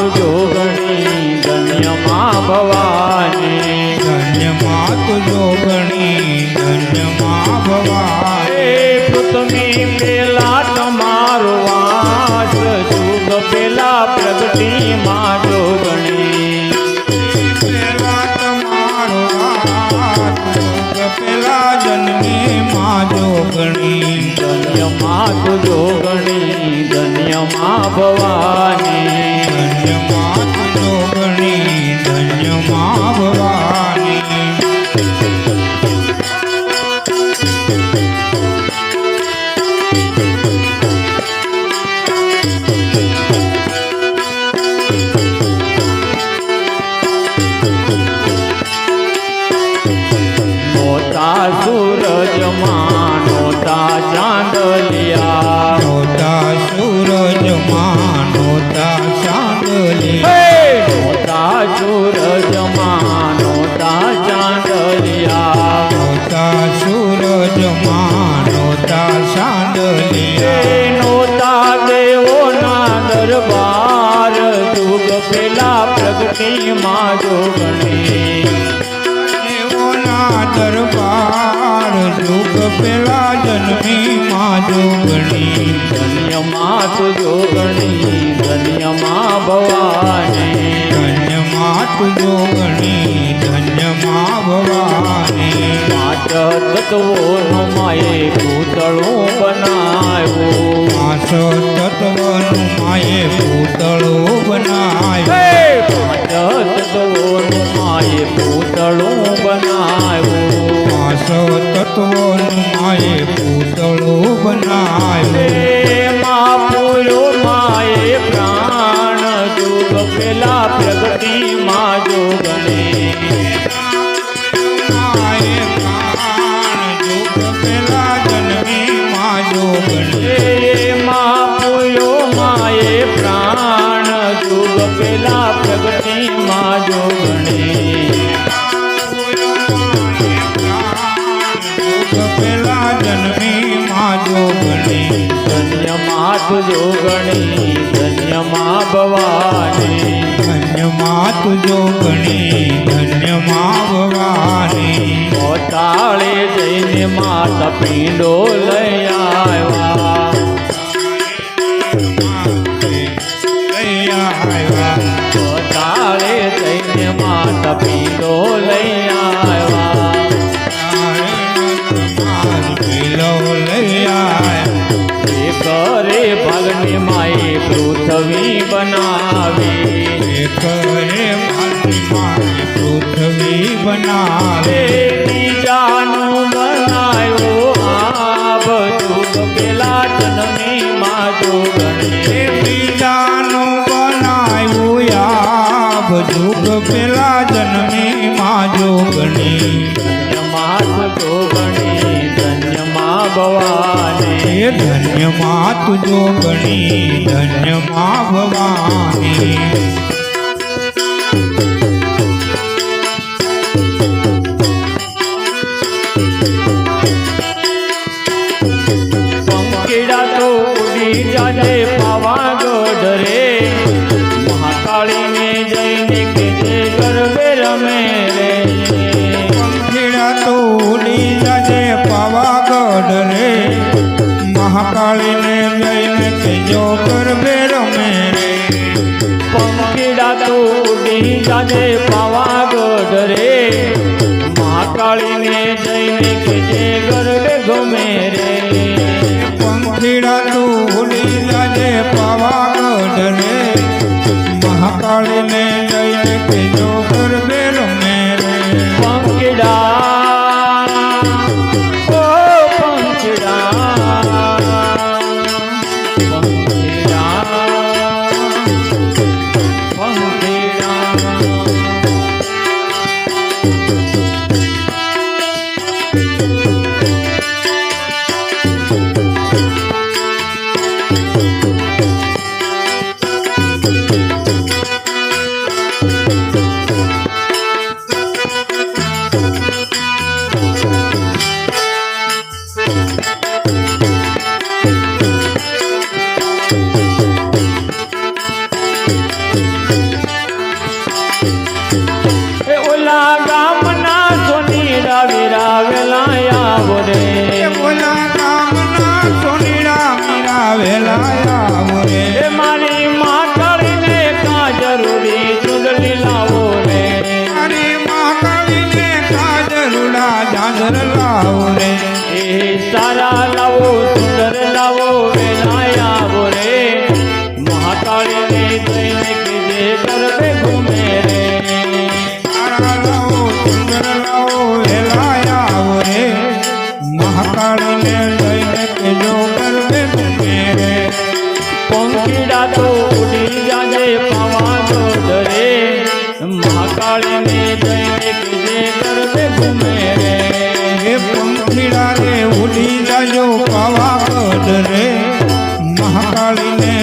તું જોગણી ધન્યમાં ભવાની. ધન્ય માત જોગણી ધન્ય મા ભવાની પૃથ્વી પેલા તમારો વાસ જુગ પેલા પ્રગટી માં જોગણી પેલા તમારો પેલા જન્મી માં જોગણી ધન્યમાં તું જોગણી ધન્યમાં ભવાની. જોગણી ધન્ય મા નોતા નોતા ચાંદલિયા. Hey! માં જોગણી ધન્યમાં તું જોગણી ધન્યમાં ભવાની ધન્ય માત જોગણી ધન્ય મા ભવાની પાંચ તત્વોનું માએ પૂતળું બનાવ્યું પાંચ તત્વનું માએ પૂતળો બનાવ્યો પાંચ તત્વોનું માએ પૂતળું તત્વનું માએ પૂતળો બનાવ્યો એમાં પૂરો માએ પ્રાણ જુગ પ્રગતિ માં પ્રાણ યુગ પેલા જન્મી માં એમાં માએ પ્રાણ જુગ પેલા પ્રગતિ માં જોગણી ધન્ય માત જોગણી ધન્ય મા ભવાની ધન્ય માત ગણી ધન્ય મા ભવાની પોતાળે જઈને માતા પીંડો લઈ આવ્યા પોતાળે જઈને માતા પીંડો લઈ પૃથ્વી બનાવી. કરે મારી પૃથ્વી બનાવે બીજાનું બનાવ્યો આ બધું પેલા જન્મી માં જોગણી ભવાની માં તુજો ગણી ધન્યમાં ભવાની. મહાકાળીને લઈને કેજો ગરબે રમે રે. પંખીડા તો ઉડી જાજે પાવાગઢ રે મહાકાળીને જઈને કેજે ગરબે ગમે રે. પંખીડા તો ઉડી જાજે પાવાગઢ રે મહાકાળીને જઈને કેજો ગરબે રમે રે. પંખીડા ওলা કાળીને લઈને કેજો કરવે મેરે પંખીડા તો ઉડી જાજે પવા તો દરે મા કાળીને લઈને